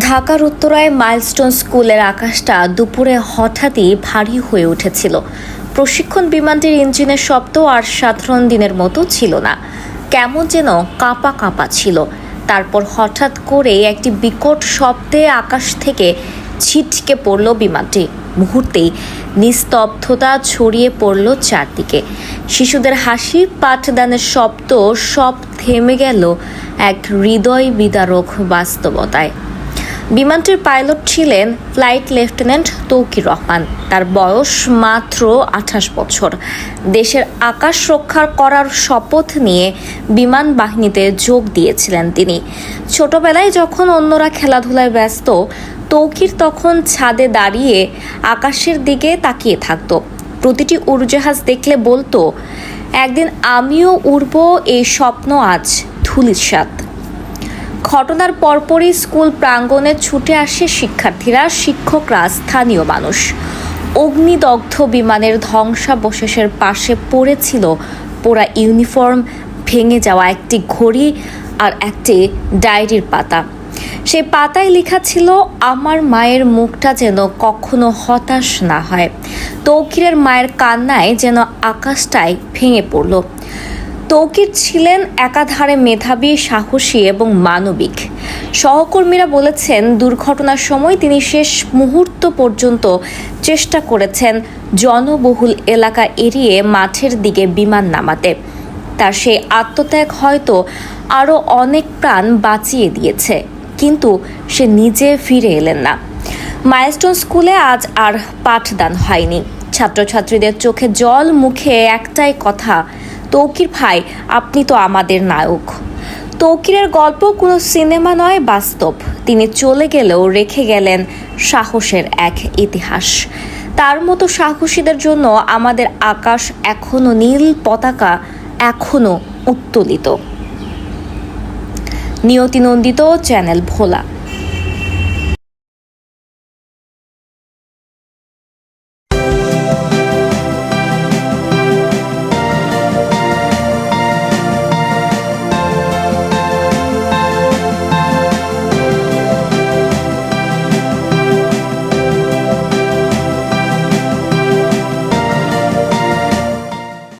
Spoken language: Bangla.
ঢাকার উত্তরায় মাইলস্টোন স্কুলের আকাশটা দুপুরে হঠাৎই ভারী হয়ে উঠেছিল। প্রশিক্ষণ বিমানটির ইঞ্জিনের শব্দ আর সাধারণ দিনের মতো ছিল না। কেমন যেন কাঁপা কাঁপা ছিল। তারপর হঠাৎ করে একটি বিকট শব্দে আকাশ থেকে ছিটকে পড়ল বিমানটি। মুহূর্তেই নিস্তব্ধতা ছড়িয়ে পড়ল চারদিকে। শিশুদের হাসি, পাঠদানের শব্দ সব থেমে গেল এক হৃদয় বিদারক বাস্তবতায়। বিমানটির পাইলট ছিলেন ফ্লাইট লেফটেন্যান্ট তৌকির রহমান। তার বয়স মাত্র আঠাশ বছর। দেশের আকাশ রক্ষার করার শপথ নিয়ে বিমান বাহিনীতে যোগ দিয়েছিলেন তিনি। ছোটবেলায় যখন অন্যরা খেলাধুলায় ব্যস্ত, তৌকির তখন ছাদে দাঁড়িয়ে আকাশের দিকে তাকিয়ে থাকত। প্রতিটি উড়োজাহাজ দেখলে বলতো, একদিন আমিও উড়ব, এই স্বপ্ন আজ ধুলিসাত ঘটনার পরপরই স্কুল প্রাঙ্গণে ছুটে আসে শিক্ষার্থীরা, শিক্ষকরা, স্থানীয় মানুষ। অগ্নিদগ্ধ বিমানের ধ্বংসাবশেষের পাশে পড়েছিল পোড়া ইউনিফর্ম, ভেঙে যাওয়া একটি ঘড়ি আর একটি ডায়েরির পাতা। সেই পাতায় লেখা ছিল, আমার মায়ের মুখটা যেন কখনো হতাশ না হয়। তৌকিরের মায়ের কান্নায় যেন আকাশটাই ভেঙে পড়ল। তৌকির ছিলেন একাধারে মেধাবী, সাহসী এবং মানবিক। সহকর্মীরা বলেছেন, দুর্ঘটনার সময় তিনি শেষ মুহূর্ত পর্যন্ত চেষ্টা করেছেন জনবহুল এলাকা এড়িয়ে মাঠের দিকে বিমান নামাতে। তার সেই আত্মত্যাগ হয়তো আরও অনেক প্রাণ বাঁচিয়ে দিয়েছে, কিন্তু সে নিজে ফিরে এলেন না। মাইলস্টোন স্কুলে আজ আর পাঠদান হয়নি। ছাত্রছাত্রীদের চোখে জল, মুখে একটাই কথা তৌকির ভাই, আপনি তো আমাদের নায়ক। তৌকিরের গল্প কোনো সিনেমা নয়, বাস্তব। তিনি চলে গেলেও রেখে গেলেন সাহসের এক ইতিহাস। তার মতো সাহসীদের জন্য আমাদের আকাশ এখনও নীল পতাকা এখনও উত্তোলিত। নিয়তি নন্দিত চ্যানেল ভোলা।